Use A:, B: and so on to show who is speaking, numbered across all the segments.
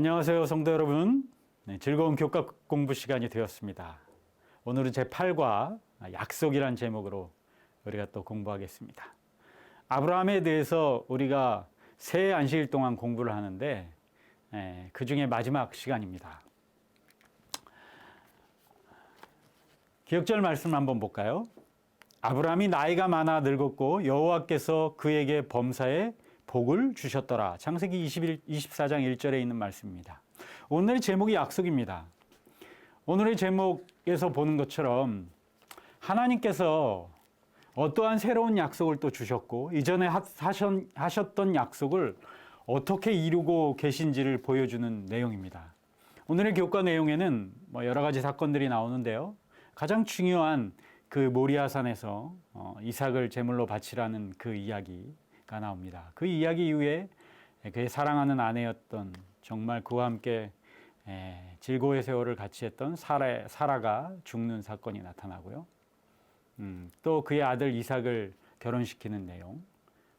A: 안녕하세요, 성도 여러분. 네, 즐거운 교과 공부 시간이 되었습니다. 오늘은 제 8과 약속이란 제목으로 우리가 또 공부하겠습니다. 아브라함에 대해서 우리가 새 안식일 동안 공부를 하는데 예, 그 중에 마지막 시간입니다. 기억절 말씀 한번 볼까요? 아브라함이 나이가 많아 늙었고 여호와께서 그에게 범사에 복을 주셨더라. 창세기 21, 24장 1절에 있는 말씀입니다. 오늘의 제목이 약속입니다. 오늘의 제목에서 보는 것처럼 하나님께서 어떠한 새로운 약속을 또 주셨고 이전에 하셨, 하셨던 약속을 어떻게 이루고 계신지를 보여주는 내용입니다. 오늘의 교과 내용에는 뭐 여러 가지 사건들이 나오는데요. 가장 중요한 그 모리아산에서 어, 이삭을 제물로 바치라는 그 이야기 가 나옵니다. 그 이야기 이후에 그의 사랑하는 아내였던 정말 그와 함께 에, 즐거의 세월을 같이 했던 사라, 사라가 죽는 사건이 나타나고요. 음, 또 그의 아들 이삭을 결혼시키는 내용,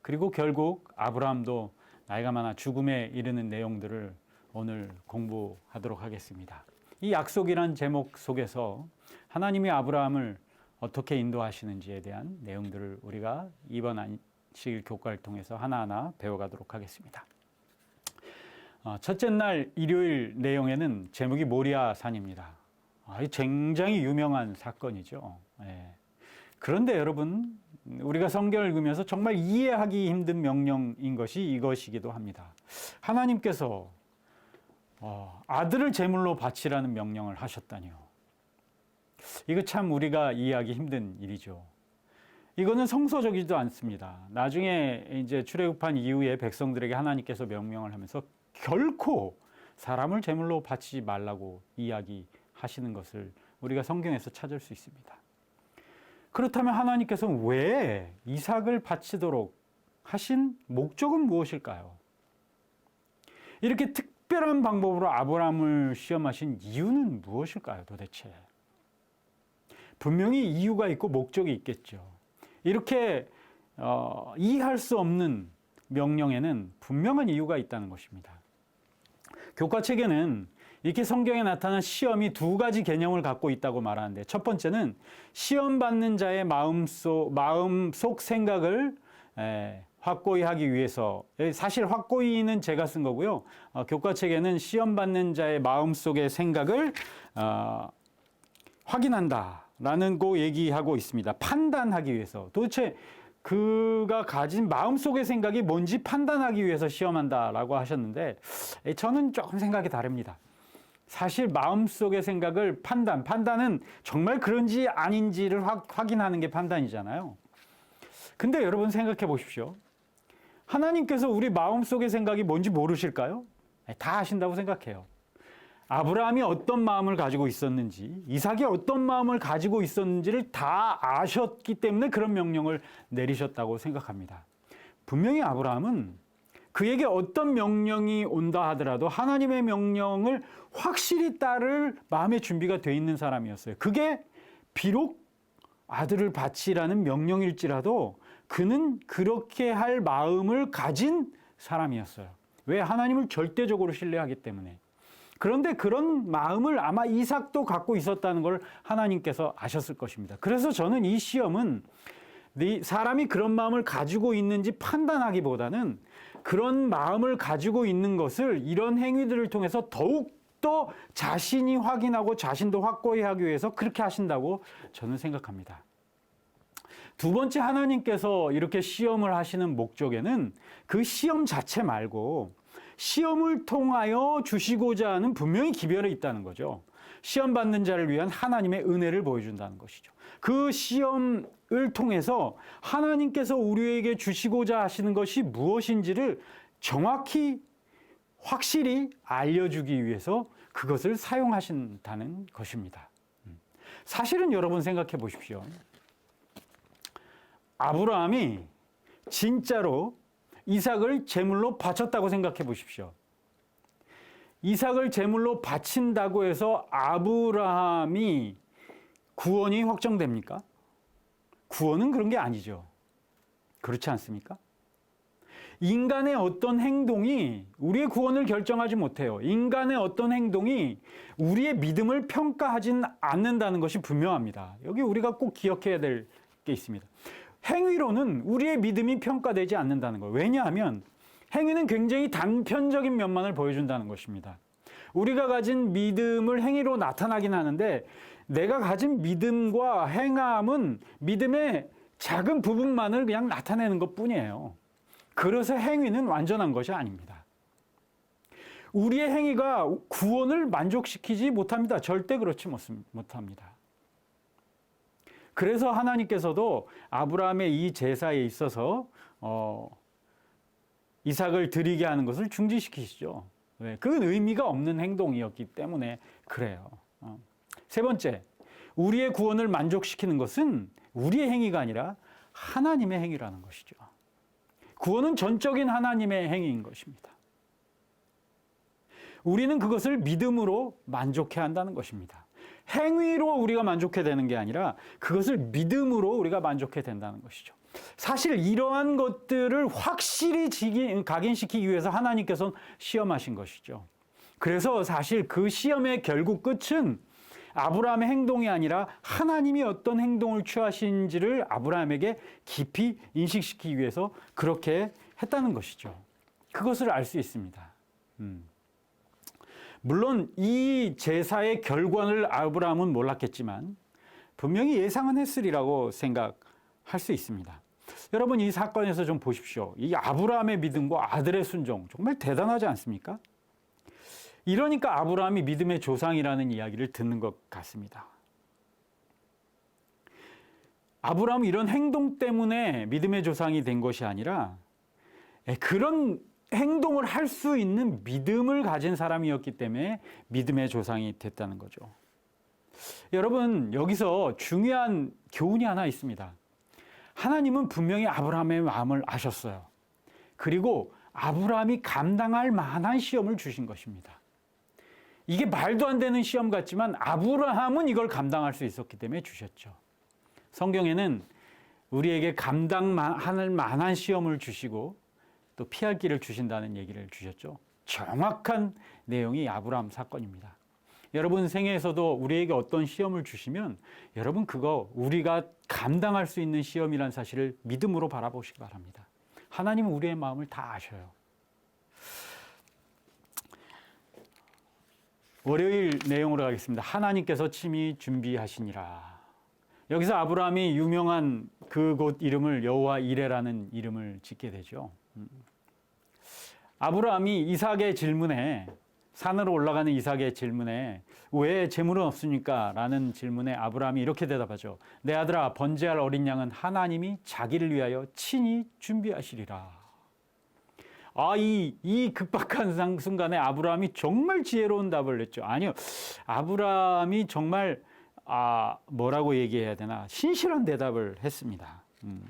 A: 그리고 결국 아브라함도 나이가 많아 죽음에 이르는 내용들을 오늘 공부하도록 하겠습니다. 이 약속이란 제목 속에서 하나님이 아브라함을 어떻게 인도하시는지에 대한 내용들을 우리가 이번 안식일 교과를 통해서 하나하나 배워가도록 하겠습니다. 어, 첫째 날 일요일 내용에는 제목이 모리아 산입니다. 아, 굉장히 유명한 사건이죠. 예. 그런데 여러분, 우리가 성경을 읽으면서 정말 이해하기 힘든 명령인 것이 이것이기도 합니다. 하나님께서 어, 아들을 제물로 바치라는 명령을 하셨다니요. 이거 참 우리가 이해하기 힘든 일이죠. 이거는 성서적이지도 않습니다. 나중에 이제 출애굽한 이후에 백성들에게 하나님께서 명령을 하면서 결코 사람을 제물로 바치지 말라고 이야기하시는 것을 우리가 성경에서 찾을 수 있습니다. 그렇다면 하나님께서는 왜 이삭을 바치도록 하신 목적은 무엇일까요? 이렇게 특별한 방법으로 아브라함을 시험하신 이유는 무엇일까요, 도대체? 분명히 이유가 있고 목적이 있겠죠. 이렇게 어, 이해할 수 없는 명령에는 분명한 이유가 있다는 것입니다. 교과 책에는 이렇게 성경에 나타난 시험이 두 가지 개념을 갖고 있다고 말하는데 첫 번째는 시험 받는 자의 마음속 마음속 생각을 에, 확고히 하기 위해서 사실 확고히는 제가 쓴 거고요. 어, 교과 책에는 시험 받는 자의 마음속의 생각을 어, 확인한다 라는 거 얘기하고 있습니다. 판단하기 위해서 도대체 그가 가진 마음속의 생각이 뭔지 판단하기 위해서 시험한다라고 하셨는데 저는 조금 생각이 다릅니다. 사실 마음속의 생각을 판단, 판단은 정말 그런지 아닌지를 확, 확인하는 게 판단이잖아요. 근데 여러분 생각해 보십시오. 하나님께서 우리 마음속의 생각이 뭔지 모르실까요? 다 아신다고 생각해요. 아브라함이 어떤 마음을 가지고 있었는지, 이삭이 어떤 마음을 가지고 있었는지를 다 아셨기 때문에 그런 명령을 내리셨다고 생각합니다. 분명히 아브라함은 그에게 어떤 명령이 온다 하더라도 하나님의 명령을 확실히 따를 마음의 준비가 돼 있는 사람이었어요. 그게 비록 아들을 바치라는 명령일지라도 그는 그렇게 할 마음을 가진 사람이었어요. 왜? 하나님을 절대적으로 신뢰하기 때문에. 그런데 그런 마음을 아마 이삭도 갖고 있었다는 걸 하나님께서 아셨을 것입니다. 그래서 저는 이 시험은 사람이 그런 마음을 가지고 있는지 판단하기보다는 그런 마음을 가지고 있는 것을 이런 행위들을 통해서 더욱 더 자신이 확인하고 자신도 확고히 하기 위해서 그렇게 하신다고 저는 생각합니다. 두 번째 하나님께서 이렇게 시험을 하시는 목적에는 그 시험 자체 말고 시험을 통하여 주시고자 하는 분명히 기별이 있다는 거죠. 시험 받는 자를 위한 하나님의 은혜를 보여준다는 것이죠. 그 시험을 통해서 하나님께서 우리에게 주시고자 하시는 것이 무엇인지를 정확히 확실히 알려주기 위해서 그것을 사용하신다는 것입니다. 음. 사실은 여러분 생각해 보십시오. 아브라함이 진짜로 이삭을 제물로 바쳤다고 생각해 보십시오. 이삭을 제물로 바친다고 해서 아브라함이 구원이 확정됩니까? 구원은 그런 게 아니죠. 그렇지 않습니까? 인간의 어떤 행동이 우리의 구원을 결정하지 못해요. 인간의 어떤 행동이 우리의 믿음을 평가하진 않는다는 것이 분명합니다. 여기 우리가 꼭 기억해야 될 게 있습니다. 행위로는 우리의 믿음이 평가되지 않는다는 거예요. 왜냐하면 행위는 굉장히 단편적인 면만을 보여준다는 것입니다. 우리가 가진 믿음을 행위로 나타나긴 하는데 내가 가진 믿음과 행함은 믿음의 작은 부분만을 그냥 나타내는 것 뿐이에요. 그래서 행위는 완전한 것이 아닙니다. 우리의 행위가 구원을 만족시키지 못합니다. 절대 그렇지 못합니다. 그래서 하나님께서도 아브라함의 이 제사에 있어서 어, 이삭을 드리게 하는 것을 중지시키시죠. 왜? 그건 의미가 없는 행동이었기 때문에 그래요. 어. 세 번째, 우리의 구원을 만족시키는 것은 우리의 행위가 아니라 하나님의 행위라는 것이죠. 구원은 전적인 하나님의 행위인 것입니다. 우리는 그것을 믿음으로 만족해 한다는 것입니다. 행위로 우리가 만족해야 되는 게 아니라 그것을 믿음으로 우리가 만족해야 된다는 것이죠. 사실 이러한 것들을 확실히 각인시키기 위해서 하나님께서 시험하신 것이죠. 그래서 사실 그 시험의 결국 끝은 아브라함의 행동이 아니라 하나님이 어떤 행동을 취하신지를 아브라함에게 깊이 인식시키기 위해서 그렇게 했다는 것이죠. 그것을 알 수 있습니다. 음. 물론 이 제사의 결과를 아브라함은 몰랐겠지만 분명히 예상은 했으리라고 생각할 수 있습니다. 여러분 이 사건에서 좀 보십시오. 이 아브라함의 믿음과 아들의 순종 정말 대단하지 않습니까? 이러니까 아브라함이 믿음의 조상이라는 이야기를 듣는 것 같습니다. 아브라함은 이런 행동 때문에 믿음의 조상이 된 것이 아니라 그런 행동을 할 수 있는 믿음을 가진 사람이었기 때문에 믿음의 조상이 됐다는 거죠. 여러분, 여기서 중요한 교훈이 하나 있습니다. 하나님은 분명히 아브라함의 마음을 아셨어요. 그리고 아브라함이 감당할 만한 시험을 주신 것입니다. 이게 말도 안 되는 시험 같지만 아브라함은 이걸 감당할 수 있었기 때문에 주셨죠. 성경에는 우리에게 감당할 만한 시험을 주시고 또 피할 길을 주신다는 얘기를 주셨죠. 정확한 내용이 아브라함 사건입니다. 여러분 생애에서도 우리에게 어떤 시험을 주시면 여러분 그거 우리가 감당할 수 있는 시험이란 사실을 믿음으로 바라보시기 바랍니다. 하나님은 우리의 마음을 다 아셔요. 월요일 내용으로 가겠습니다. 하나님께서 침이 준비하시니라. 여기서 아브라함이 유명한 그곳 이름을 여호와 이레라는 이름을 짓게 되죠. 음. 아브라함이 이삭의 질문에 산으로 올라가는 이삭의 질문에 왜 재물은 없습니까? 라는 질문에 아브라함이 이렇게 대답하죠. 내 아들아 번제할 어린 양은 하나님이 자기를 위하여 친히 준비하시리라. 아, 이, 이 급박한 순간에 아브라함이 정말 지혜로운 답을 냈죠. 아니요. 아브라함이 정말, 아, 뭐라고 얘기해야 되나. 신실한 대답을 했습니다. 음.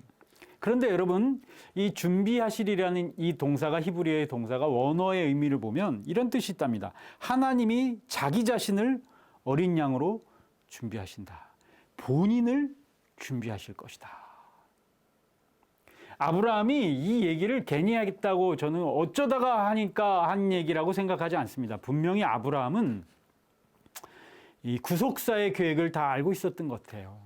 A: 그런데 여러분, 이 준비하시리라는 이 동사가 히브리어의 동사가 원어의 의미를 보면 이런 뜻이 있답니다. 하나님이 자기 자신을 어린 양으로 준비하신다. 본인을 준비하실 것이다. 아브라함이 이 얘기를 괜히 하겠다고 저는 어쩌다가 하니까 한 얘기라고 생각하지 않습니다. 분명히 아브라함은 이 구속사의 계획을 다 알고 있었던 것 같아요.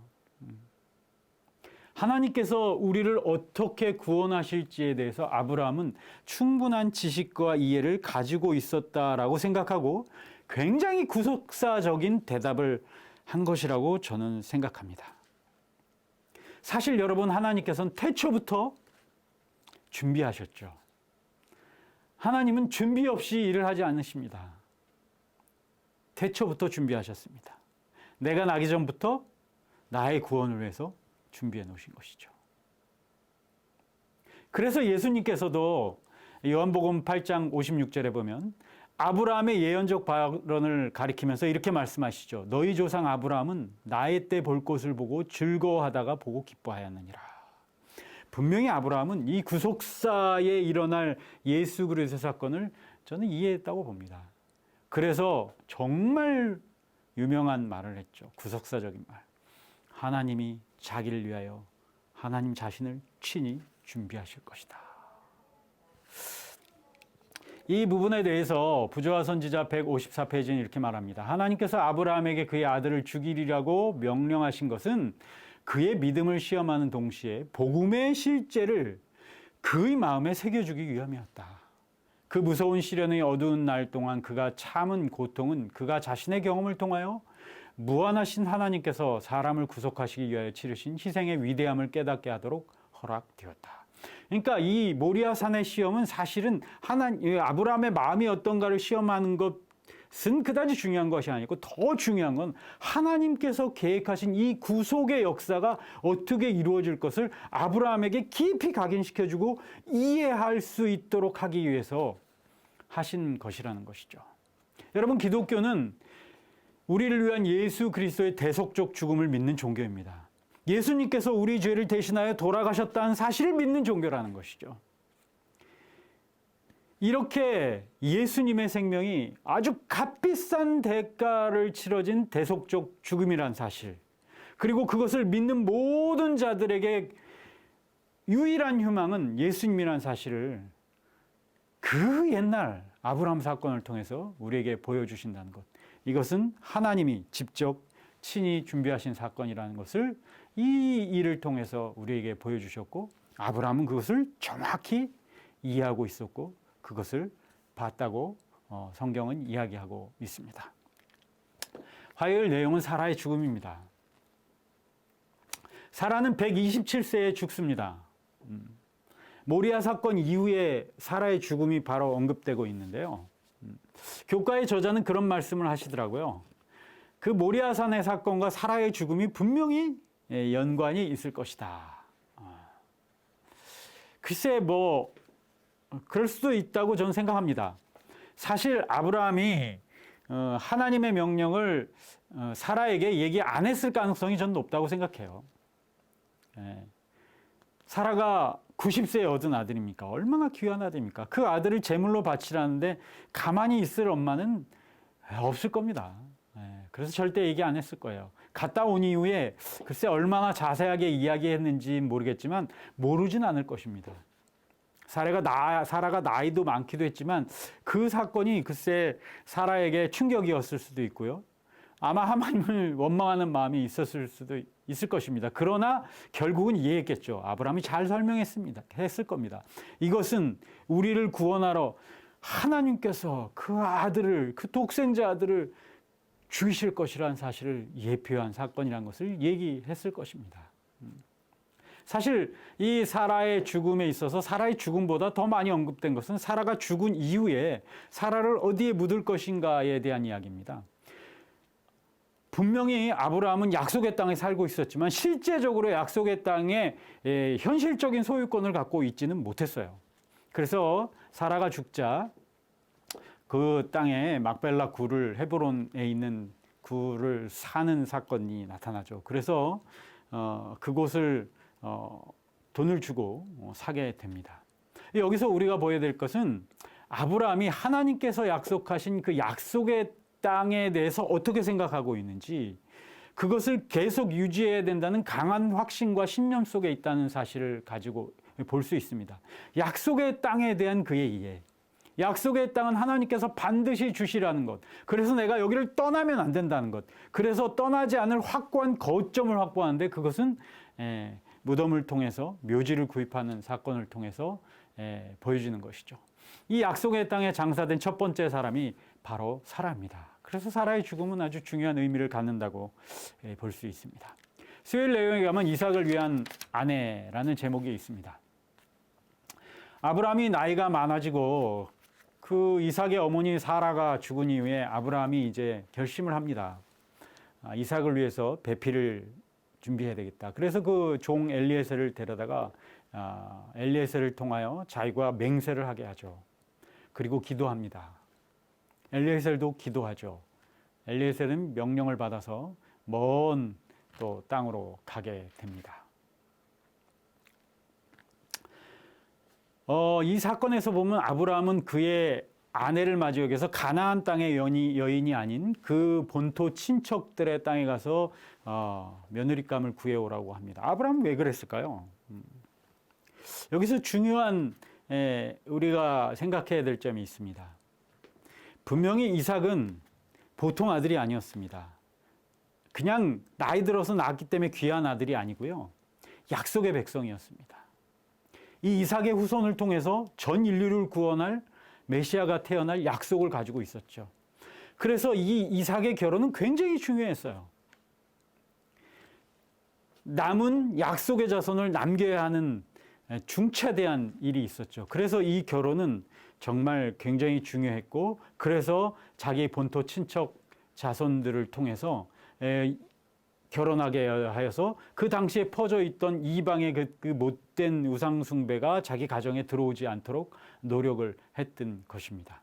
A: 하나님께서 우리를 어떻게 구원하실지에 대해서 아브라함은 충분한 지식과 이해를 가지고 있었다라고 생각하고 굉장히 구속사적인 대답을 한 것이라고 저는 생각합니다. 사실 여러분 하나님께서는 태초부터 준비하셨죠. 하나님은 준비 없이 일을 하지 않으십니다. 태초부터 준비하셨습니다. 내가 나기 전부터 나의 구원을 위해서 준비해 놓으신 것이죠. 그래서 예수님께서도 요한복음 8장 56절에 보면 아브라함의 예언적 발언을 가리키면서 이렇게 말씀하시죠. 너희 조상 아브라함은 나의 때볼 것을 보고 즐거워하다가 보고 기뻐하였느니라. 분명히 아브라함은 이 구속사에 일어날 예수 그리스도 사건을 저는 이해했다고 봅니다. 그래서 정말 유명한 말을 했죠. 구속사적인 말. 하나님이 자기를 위하여 하나님 자신을 친히 준비하실 것이다. 이 부분에 대해서 부조화 선지자 154페이지는 이렇게 말합니다. 하나님께서 아브라함에게 그의 아들을 죽이리라고 명령하신 것은 그의 믿음을 시험하는 동시에 복음의 실제를 그의 마음에 새겨주기 위함이었다. 그 무서운 시련의 어두운 날 동안 그가 참은 고통은 그가 자신의 경험을 통하여 무한하신 하나님께서 사람을 구속하시기 위하여 치르신 희생의 위대함을 깨닫게 하도록 허락되었다. 그러니까 이 모리아산의 시험은 사실은 하나 아브라함의 마음이 어떤가를 시험하는 것은 그다지 중요한 것이 아니고 더 중요한 건 하나님께서 계획하신 이 구속의 역사가 어떻게 이루어질 것을 아브라함에게 깊이 각인시켜주고 이해할 수 있도록 하기 위해서 하신 것이라는 것이죠. 여러분 기독교는 우리를 위한 예수 그리스도의 대속적 죽음을 믿는 종교입니다. 예수님께서 우리 죄를 대신하여 돌아가셨다는 사실을 믿는 종교라는 것이죠. 이렇게 예수님의 생명이 아주 값비싼 대가를 치러진 대속적 죽음이란 사실, 그리고 그것을 믿는 모든 자들에게 유일한 희망은 예수님이란 사실을 그 옛날 아브라함 사건을 통해서 우리에게 보여주신다는 것. 이것은 하나님이 직접 친히 준비하신 사건이라는 것을 이 일을 통해서 우리에게 보여주셨고 아브라함은 그것을 정확히 이해하고 있었고 그것을 봤다고 어, 성경은 이야기하고 있습니다. 화요일 내용은 사라의 죽음입니다. 사라는 127세에 죽습니다. 음, 모리아 사건 이후에 사라의 죽음이 바로 언급되고 있는데요. 음, 교과의 저자는 그런 말씀을 하시더라고요. 그 모리아산의 사건과 사라의 죽음이 분명히 예, 연관이 있을 것이다. 아. 글쎄 뭐 그럴 수도 있다고 저는 생각합니다. 사실 아브라함이 어, 하나님의 명령을 어, 사라에게 얘기 안 했을 가능성이 저는 높다고 생각해요. 예. 사라가 90세에 얻은 아들입니까? 얼마나 귀한 아들입니까? 그 아들을 제물로 바치라는데 가만히 있을 엄마는 없을 겁니다. 예, 그래서 절대 얘기 안 했을 거예요. 갔다 온 이후에 글쎄 얼마나 자세하게 이야기했는지 모르겠지만 모르진 않을 것입니다. 사라가 나, 사라가 나이도 많기도 했지만 그 사건이 글쎄 사라에게 충격이었을 수도 있고요. 아마 하나님을 원망하는 마음이 있었을 수도 있을 것입니다. 그러나 결국은 이해했겠죠. 아브라함이 잘 설명했습니다. 했을 겁니다. 이것은 우리를 구원하러 하나님께서 그 아들을 그 독생자 아들을 죽이실 것이라는 사실을 예표한 사건이라는 것을 얘기했을 것입니다. 음. 사실 이 사라의 죽음에 있어서 사라의 죽음보다 더 많이 언급된 것은 사라가 죽은 이후에 사라를 어디에 묻을 것인가에 대한 이야기입니다. 분명히 아브라함은 약속의 땅에 살고 있었지만 실제적으로 약속의 땅에 예, 현실적인 소유권을 갖고 있지는 못했어요. 그래서 사라가 죽자 그 땅에 막벨라 굴을 헤브론에 있는 굴을 사는 사건이 나타나죠. 그래서 어, 그곳을 어, 돈을 주고 어, 사게 됩니다. 여기서 우리가 보여야 될 것은 아브라함이 하나님께서 약속하신 그 약속의 땅에 대해서 어떻게 생각하고 있는지 그것을 계속 유지해야 된다는 강한 확신과 신념 속에 있다는 사실을 가지고 볼 수 있습니다. 약속의 땅에 대한 그의 이해. 약속의 땅은 하나님께서 반드시 주시라는 것. 그래서 내가 여기를 떠나면 안 된다는 것. 그래서 떠나지 않을 확고한 거점을 확보하는데 그것은 에, 무덤을 통해서 묘지를 구입하는 사건을 통해서 에, 보여지는 것이죠. 이 약속의 땅에 장사된 첫 번째 사람이 바로 사라입니다. 그래서 사라의 죽음은 아주 중요한 의미를 갖는다고 예, 볼수 있습니다. 수요일 내용에 가면 이삭을 위한 아내라는 제목이 있습니다. 아브라함이 나이가 많아지고 그 이삭의 어머니 사라가 죽은 이후에 아브라함이 이제 결심을 합니다. 아, 이삭을 위해서 배필을 준비해야 되겠다. 그래서 그 종 엘리에셀을 데려다가 아, 엘리에셀을 통하여 자기와 맹세를 하게 하죠. 그리고 기도합니다. 엘리에셀도 기도하죠. 엘리에셀은 명령을 받아서 먼 또 땅으로 가게 됩니다. 어, 이 사건에서 보면 아브라함은 그의 아내를 마주하기 위해서 가나안 땅의 여인이, 여인이 아닌 그 본토 친척들의 땅에 가서 어, 며느리감을 구해오라고 합니다. 아브라함은 왜 그랬을까요? 음. 여기서 중요한 에, 우리가 생각해야 될 점이 있습니다. 분명히 이삭은 보통 아들이 아니었습니다. 그냥 나이 들어서 낳았기 때문에 귀한 아들이 아니고요. 약속의 백성이었습니다. 이 이삭의 후손을 통해서 전 인류를 구원할 메시아가 태어날 약속을 가지고 있었죠. 그래서 이 이삭의 결혼은 굉장히 중요했어요. 남은 약속의 자손을 남겨야 하는 중차대한 일이 있었죠. 그래서 이 결혼은 정말 굉장히 중요했고, 그래서 자기 본토 친척 자손들을 통해서 에, 결혼하게 하여서 그 당시에 퍼져 있던 이방의 그, 그 못된 우상 숭배가 자기 가정에 들어오지 않도록 노력을 했던 것입니다.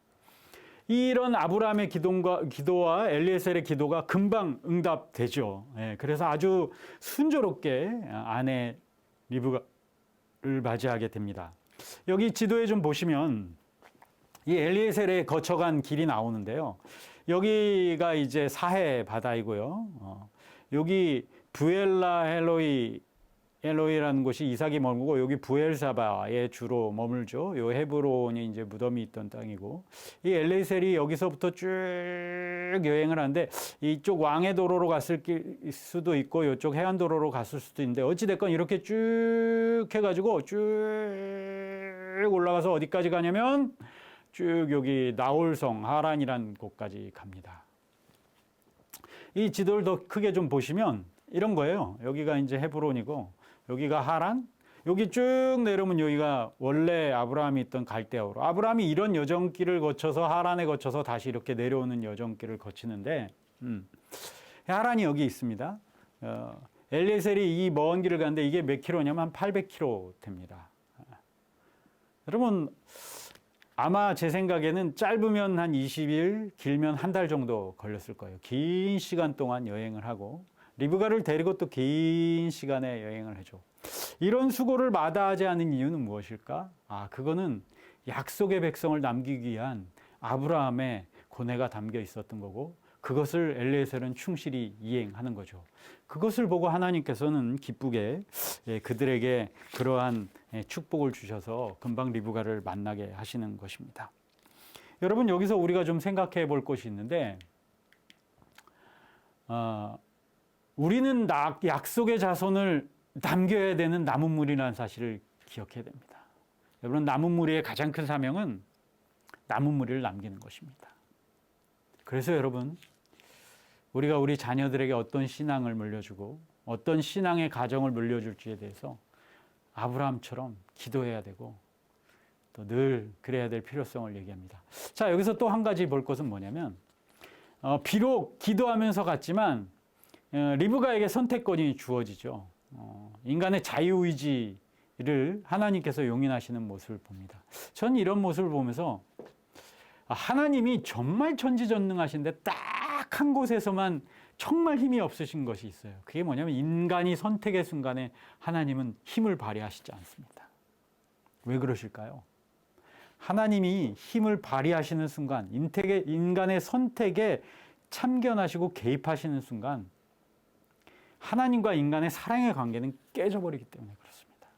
A: 이런 아브라함의 기도와, 기도와 엘리에셀의 기도가 금방 응답되죠. 예, 그래서 아주 순조롭게 아내 리브가를 맞이하게 됩니다. 여기 지도에 좀 보시면 이 엘리에셀의 거쳐간 길이 나오는데요. 여기가 이제 사해 바다이고요. 어, 여기 부엘라 헬로이 엘로이라는 곳이 이삭이 머물고 여기 부엘사바에 주로 머물죠. 요 헤브론이 이제 무덤이 있던 땅이고 이 엘레이셀이 여기서부터 쭉 여행을 하는데 이쪽 왕의 도로로 갔을 수도 있고 이쪽 해안 도로로 갔을 수도 있는데 어찌 됐건 이렇게 쭉 해가지고 쭉 올라가서 어디까지 가냐면 쭉 여기 나홀성 하란이란 곳까지 갑니다. 이 지도를 더 크게 좀 보시면 이런 거예요. 여기가 이제 헤브론이고 여기가 하란, 여기 쭉 내려오면 여기가 원래 아브라함이 있던 갈대아우로. 아브라함이 이런 여정길을 거쳐서 하란에 거쳐서 다시 이렇게 내려오는 여정길을 거치는데, 음, 하란이 여기 있습니다. 어, 엘리에셀이 이 먼 길을 가는데 이게 몇 킬로냐면 한 800킬로 됩니다. 여러분, 아마 제 생각에는 짧으면 한 20일, 길면 한 달 정도 걸렸을 거예요. 긴 시간 동안 여행을 하고 리브가를 데리고 또 긴 시간의 여행을 해줘. 이런 수고를 마다하지 않은 이유는 무엇일까? 아, 그거는 약속의 백성을 남기기 위한 아브라함의 고뇌가 담겨 있었던 거고 그것을 엘레셀은 충실히 이행하는 거죠. 그것을 보고 하나님께서는 기쁘게 예, 그들에게 그러한 예, 축복을 주셔서 금방 리브가를 만나게 하시는 것입니다. 여러분 여기서 우리가 좀 생각해 볼 것이 있는데 어, 우리는 약속의 자손을 남겨야 되는 남은 물이라는 사실을 기억해야 됩니다. 여러분 남은 무리의 가장 큰 사명은 남은 무리를 남기는 것입니다. 그래서 여러분 우리가 우리 자녀들에게 어떤 신앙을 물려주고 어떤 신앙의 가정을 물려줄지에 대해서 아브라함처럼 기도해야 되고 또 늘 그래야 될 필요성을 얘기합니다. 자 여기서 또 한 가지 볼 것은 뭐냐면 어, 비록 기도하면서 갔지만 어, 리브가에게 선택권이 주어지죠. 어, 인간의 자유의지를 하나님께서 용인하시는 모습을 봅니다. 전 이런 모습을 보면서 아, 하나님이 정말 천지전능하신데 딱 한 곳에서만 정말 힘이 없으신 것이 있어요. 그게 뭐냐면 인간이 선택의 순간에 하나님은 힘을 발휘하시지 않습니다. 왜 그러실까요? 하나님이 힘을 발휘하시는 순간, 인간의 선택에 참견하시고 개입하시는 순간, 하나님과 인간의 사랑의 관계는 깨져버리기 때문에 그렇습니다.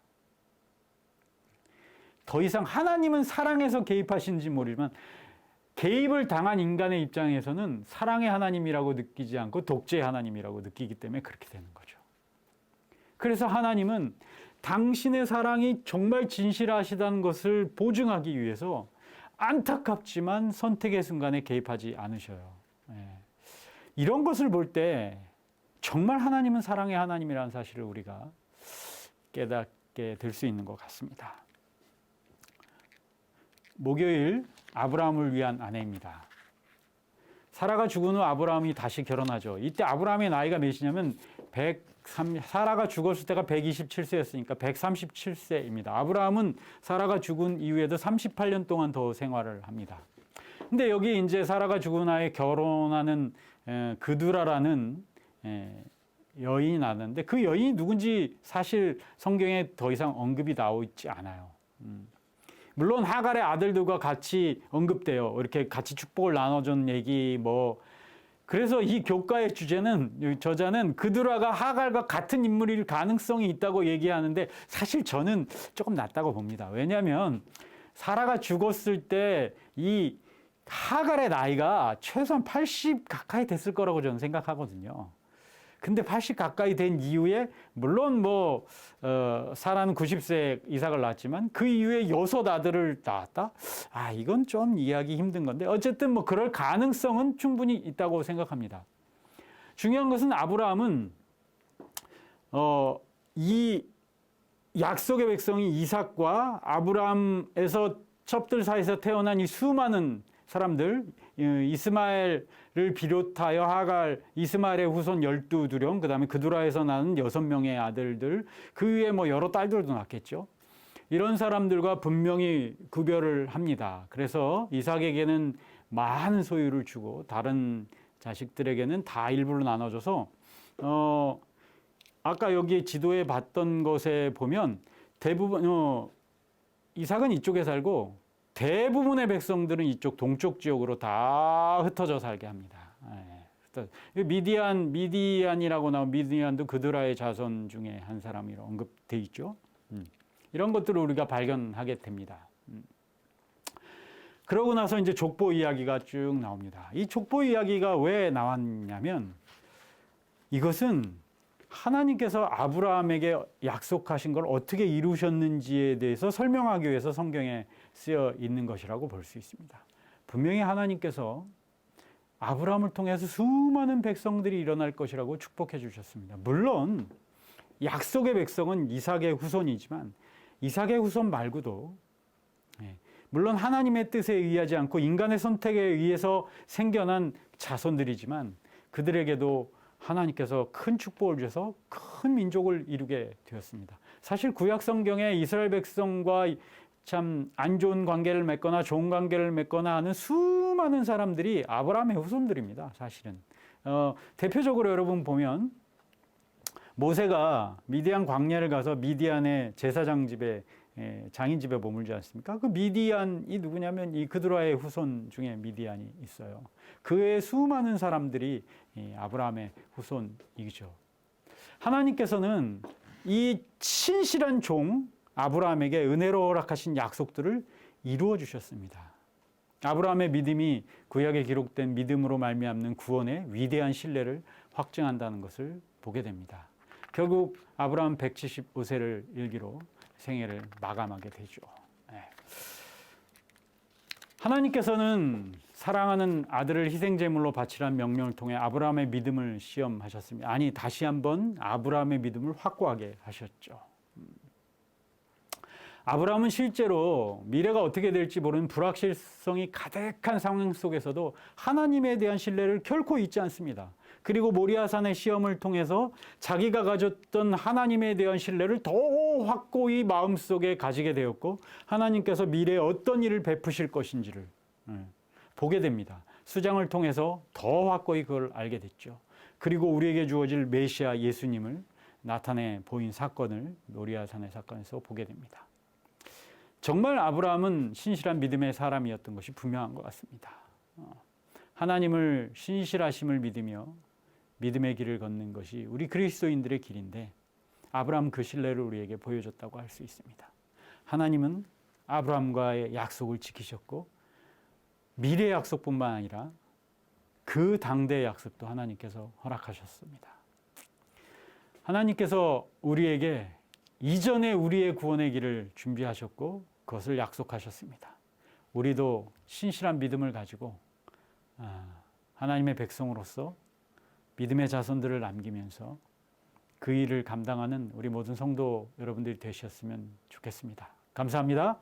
A: 더 이상 하나님은 사랑해서 개입하시는지 모르지만 개입을 당한 인간의 입장에서는 사랑의 하나님이라고 느끼지 않고 독재의 하나님이라고 느끼기 때문에 그렇게 되는 거죠. 그래서 하나님은 당신의 사랑이 정말 진실하시다는 것을 보증하기 위해서 안타깝지만 선택의 순간에 개입하지 않으셔요. 예. 이런 것을 볼 때 정말 하나님은 사랑의 하나님이라는 사실을 우리가 깨닫게 될 수 있는 것 같습니다. 목요일 아브라함을 위한 아내입니다. 사라가 죽은 후 아브라함이 다시 결혼하죠. 이때 아브라함의 나이가 몇이냐면 103, 사라가 죽었을 때가 127세였으니까 137세입니다. 아브라함은 사라가 죽은 이후에도 38년 동안 더 생활을 합니다. 근데 여기 이제 사라가 죽은 아에 결혼하는 그두라라는 예, 여인이 나왔는데 그 여인이 누군지 사실 성경에 더 이상 언급이 나오지 않아요. 음. 물론 하갈의 아들들과 같이 언급돼요. 이렇게 같이 축복을 나눠준 얘기 뭐 그래서 이 교과의 주제는 저자는 그드라가 하갈과 같은 인물일 가능성이 있다고 얘기하는데 사실 저는 조금 낫다고 봅니다. 왜냐하면 사라가 죽었을 때 이 하갈의 나이가 최소한 80 가까이 됐을 거라고 저는 생각하거든요. 근데 80 가까이 된 이후에 물론 뭐 어, 사라는 90세 이삭을 낳았지만 그 이후에 여섯 아들을 낳았다. 아 이건 좀 이해하기 힘든 건데 어쨌든 뭐 그럴 가능성은 충분히 있다고 생각합니다. 중요한 것은 아브라함은 어, 이 약속의 백성이 이삭과 아브라함에서 첩들 사이에서 태어난 이 수많은 사람들 이- 이스마엘을 비롯하여 하갈 이스마엘의 후손 열두 두령 그다음에 그두라에서 나는 여섯 명의 아들들 그 위에 뭐 여러 딸들도 낳겠죠. 이런 사람들과 분명히 구별을 합니다. 그래서 이삭에게는 많은 소유를 주고 다른 자식들에게는 다 일부러 나눠줘서 어 아까 여기 지도에 봤던 것에 보면 대부분 어 이삭은 이쪽에 살고 대부분의 백성들은 이쪽 동쪽 지역으로 다 흩어져 살게 합니다. 예, 미디안 미디안이라고 나온 미디안도 그드라의 자손 중에 한 사람이로 언급돼 있죠. 음. 이런 것들을 우리가 발견하게 됩니다. 음. 그러고 나서 이제 족보 이야기가 쭉 나옵니다. 이 족보 이야기가 왜 나왔냐면 이것은 하나님께서 아브라함에게 약속하신 걸 어떻게 이루셨는지에 대해서 설명하기 위해서 성경에 쓰여 있는 것이라고 볼 수 있습니다. 분명히 하나님께서 아브라함을 통해서 수많은 백성들이 일어날 것이라고 축복해 주셨습니다. 물론 약속의 백성은 이삭의 후손이지만 이삭의 후손 말고도 예, 물론 하나님의 뜻에 의하지 않고 인간의 선택에 의해서 생겨난 자손들이지만 그들에게도 하나님께서 큰 축복을 주셔서 큰 민족을 이루게 되었습니다. 사실 구약 성경에 이스라엘 백성과 참 안 좋은 관계를 맺거나 좋은 관계를 맺거나 하는 수많은 사람들이 아브라함의 후손들입니다. 사실은 어, 대표적으로 여러분 보면 모세가 미디안 광야를 가서 미디안의 제사장 집에 에, 장인 집에 머물지 않습니까? 그 미디안이 누구냐면 이 그드라의 후손 중에 미디안이 있어요. 그의 수많은 사람들이 이 아브라함의 후손이죠. 하나님께서는 이 신실한 종 아브라함에게 은혜로 허락하신 약속들을 이루어 주셨습니다. 아브라함의 믿음이 구약에 기록된 믿음으로 말미암는 구원의 위대한 신뢰를 확증한다는 것을 보게 됩니다. 결국 아브라함 175세를 일기로 생애를 마감하게 되죠. 네. 하나님께서는 사랑하는 아들을 희생 제물로 바치라는 명령을 통해 아브라함의 믿음을 시험하셨습니다. 아니 다시 한번 아브라함의 믿음을 확고하게 하셨죠. 음. 아브라함은 실제로 미래가 어떻게 될지 모르는 불확실성이 가득한 상황 속에서도 하나님에 대한 신뢰를 결코 잊지 않습니다. 그리고 모리아산의 시험을 통해서 자기가 가졌던 하나님에 대한 신뢰를 더 확고히 마음속에 가지게 되었고 하나님께서 미래에 어떤 일을 베푸실 것인지를 예, 보게 됩니다. 수장을 통해서 더 확고히 그걸 알게 됐죠. 그리고 우리에게 주어질 메시아 예수님을 나타내 보인 사건을 모리아산의 사건에서 보게 됩니다. 정말 아브라함은 신실한 믿음의 사람이었던 것이 분명한 것 같습니다. 어, 하나님을 신실하심을 믿으며 믿음의 길을 걷는 것이 우리 그리스도인들의 길인데 아브라함 그 신뢰를 우리에게 보여줬다고 할 수 있습니다. 하나님은 아브라함과의 약속을 지키셨고 미래 약속뿐만 아니라 그 당대의 약속도 하나님께서 허락하셨습니다. 하나님께서 우리에게 이전에 우리의 구원의 길을 준비하셨고 그것을 약속하셨습니다. 우리도 신실한 믿음을 가지고 아, 하나님의 백성으로서 믿음의 자손들을 남기면서 그 일을 감당하는 우리 모든 성도 여러분들이 되셨으면 좋겠습니다. 감사합니다.